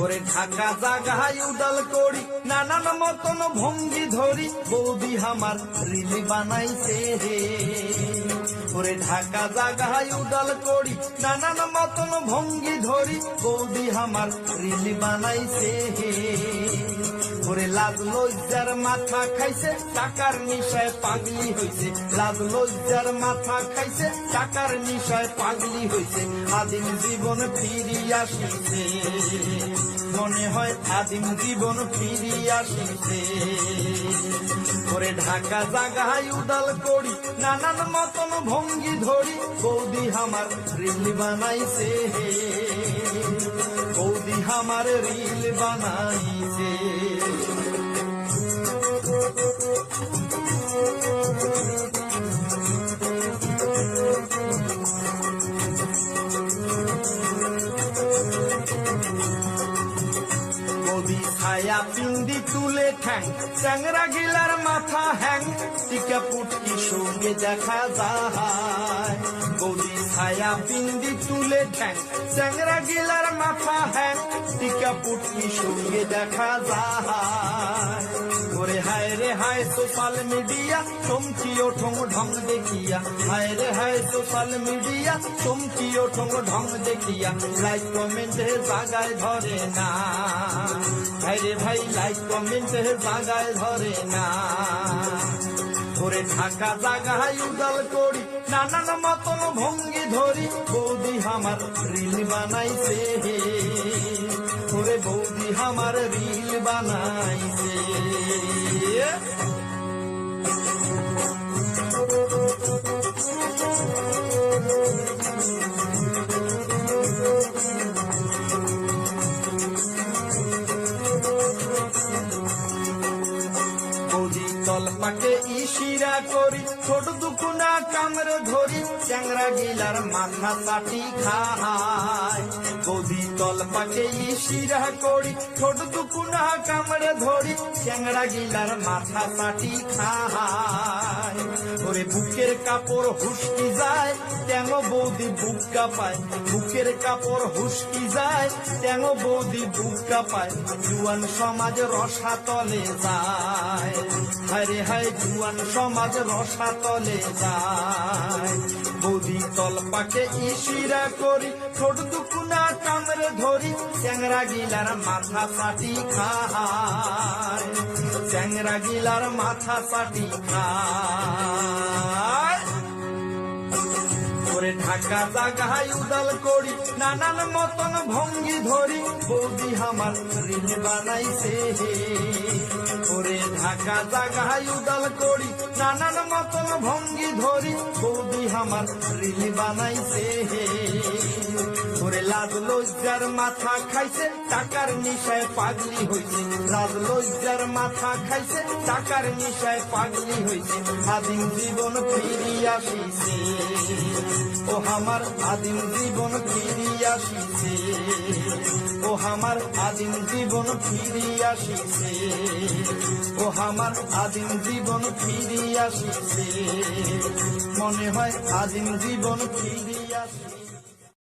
করে ঢাকা জাগাই উদাল করি, নানান মতন ভঙ্গি ধরি, বৌদি আমার রিলি বানাইছে হে করে ঢাকা জাগাই উদাল করি, নানান মতন ভঙ্গি ধরি, বৌদি আমার রিলি বানাইছে হে। ওরে লাজ লজ্জার মাথা খাইছে, টাকার নিশায় পাগলি হয়েছে লাজ লজ্জার মাথা খাইছে, টাকার নিশায় পাগলি হয়েছে আদিম জীবন ফিরিয়া আসিছে। মনে হয় আদিম জীবন ফিরিয়া ওরে ঢাকা জাগাই উদাল করি, নানান মতন ভঙ্গি ধরি। বৌদি আমার রিল বানাইছে বৌদি আমার রিল বানাইছে। ছায়া পিন্দি তুলে ঠ্যাং চ্যাংরা গিলার মাথা হ্যাং। টিকা পুটকি সঙ্গে দেখা যায়। বৌদি ছায়া পিন্দি তুলে ঠ্যাং চ্যাংরা গিলার মাথা হ্যাং। টিকা পুটকি সঙ্গে দেখা যায়। ওরে হায় রে হায়, সোশ্যাল মিডিয়া চমকি ও ঠোং ঢং দেখিয়া। হায় রে হায়, সোশ্যাল মিডিয়া চমকি ও ঠোং ঢং দেখিয়া। লাইক কমেন্টে জাগায় ধরে না। ভাই রে ভাই লাইক কমেন্টে জাগায় ধরে না। ধরে ঢাকা জাগায় উদাল করি, নানান মতন ভঙ্গি ধরি। বৌদি আমার রিল বানাইছে ধরে বৌদি আমার রিল বানাইছে। বৌদি তল পাকে ইশিরা করি ছোট দুকুনা কামড়ে ধরি চ্যাংরা গিলার মাথা চাটি খায় গদি তলপাকে ইশিরা করি ছোট দুকুনা কামড়ে ধরি চ্যাংরা গিলার মাথা চাটি খায় ওরে বুকের কাপড় হুসকি যায়, ট্যাঙ বৌদি বুক পায়, বুকের কাপড় হুসকি যায়, ট্যাঙ বৌদি বুক পায়, জুয়ান সমাজ রসা তলে যায় হরে হায়, জুয়ান সমাজ রসা তলে যায়। বৌদি তল পাকে ইশিরা করি ছোট দুকুনা কামরে ধরি, চ্যাংরা গিলার মাথা পাটি খায়। চ্যাংরা গিলার মাথা পাটি খায়। করে ঢাকা জাগাই উদাল করি, নানান মতন ভঙ্গি ধরি। বৌদি আমার ঋণ বানাইছে ওরে ঢাকা জাগাই উদাল করি, নানান মতন ভঙ্গি ধরি। বৌদি আমার ঋণ বানাইছে ওরে লাজ লজ্জার মাথা খাইছে, টাকার নিশায় পাগলি হইছে। লাজ লজ্জার মাথা খাইছে, টাকার নিশায় পাগলি হইছে। আদিম জীবন ফিরি আসিছে। ও আমার আদিম জীবন ফিরি আসিছে। ও আমার আদিম জীবন ফিরি আসিছে। ও আমার আদিম জীবন ফিরি আসিছে। মনে হয় আদিম জীবন ফিরি আসিছে।